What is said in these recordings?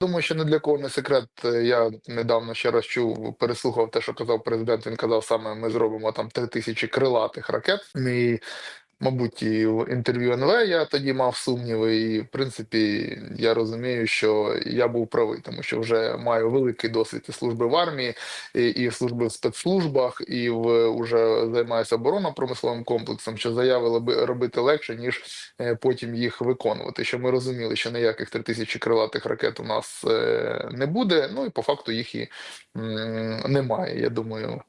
Думаю, що не для кого не секрет. Я недавно ще раз чув, переслухав те, що казав президент. Він казав саме: ми зробимо там три тисячі крилатих ракет. І, мабуть, і в інтерв'ю НВ я тоді мав сумніви. І в принципі, я розумію, що я був правий, тому що вже маю великий досвід служби в армії, і, і служби в спецслужбах, і в уже займаюся оборонно-промисловим комплексом. Що заяви робити легше ніж е, потім їх виконувати. Що ми розуміли, що ніяких 3000 крилатих ракет у нас е, не буде. Ну і по факту їх і немає. Я думаю,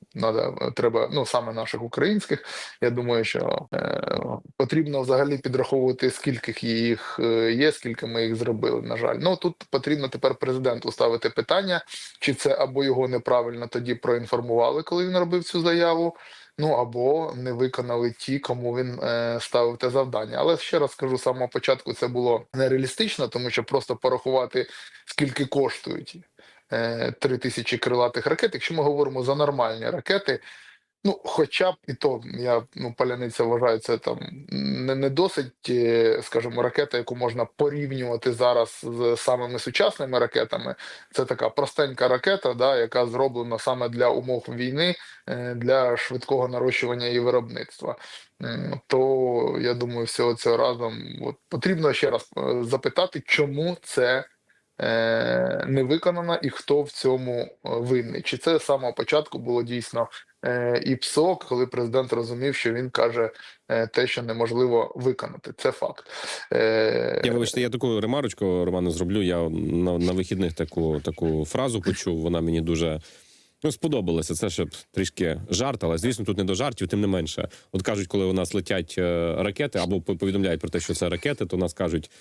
треба ну саме наших українських. Я думаю, що е, потрібно взагалі підраховувати, скільки їх е, є, скільки ми їх зробили. На жаль, ну тут потрібно тепер президенту ставити питання, чи це або його неправильно тоді проінформували, коли він робив цю заяву. Ну або не виконали ті, кому він е, ставив те завдання. Але ще раз скажу з самого початку, це було нереалістично, тому що просто порахувати скільки коштують е, три тисячі крилатих ракет. Якщо ми говоримо за нормальні ракети, ну хоча б і то я ну паляниця вважаю, це там не, не досить, е, скажімо, ракета, яку можна порівнювати зараз з самими сучасними ракетами. Це така простенька ракета, да, яка зроблена саме для умов війни, е, для швидкого нарощування і виробництва. То я думаю, всього цього разом от, потрібно ще раз е, запитати, чому це не виконано і хто в цьому е, винний. Чи це з самого початку було дійсно е, і ПСОК, коли президент розумів, що він каже е, те, що неможливо виконати. Це факт. Е, Я вибачте, я таку ремарочку, Романе, зроблю. Я на, на вихідних таку, таку фразу почув. Вона мені дуже ну, сподобалася. Це щоб трішки жарт, але звісно, тут не до жартів, тим не менше. От кажуть, коли у нас летять е, ракети або повідомляють про те, що це ракети, то нас кажуть.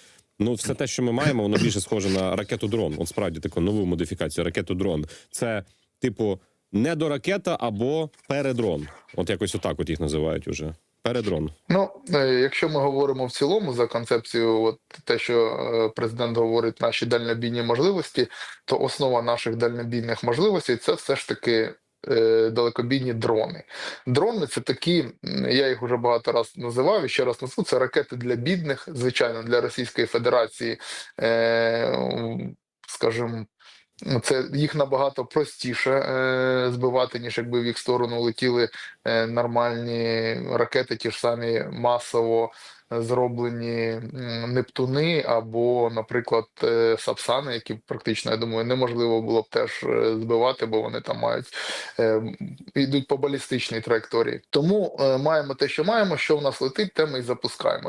Ну, все те, що ми маємо, воно більше схоже на ракету дрон. От справді таку нову модифікацію ракету дрон. Це типу недоракета або передрон. От якось отак от їх називають уже. Передрон. Ну, е, якщо ми говоримо в цілому за концепцію, от те, що е, президент говорить, наші дальнобійні можливості, то основа наших дальнобійних можливостей це все ж таки. Е, Далекобійні дрони. Дрони це такі, я їх вже багато раз називав і ще раз назву. Це ракети для бідних, звичайно, для Російської Федерації, е, скажімо, Це їх набагато простіше е, збивати, ніж якби в їх сторону летіли е, нормальні ракети, ті ж самі масово зроблені Нептуни або, наприклад, е, Сапсани, які практично, я думаю, неможливо було б теж е, збивати, бо вони там мають е, йдуть по балістичній траєкторії. Тому е, маємо те, що маємо. Що в нас летить, те ми і запускаємо.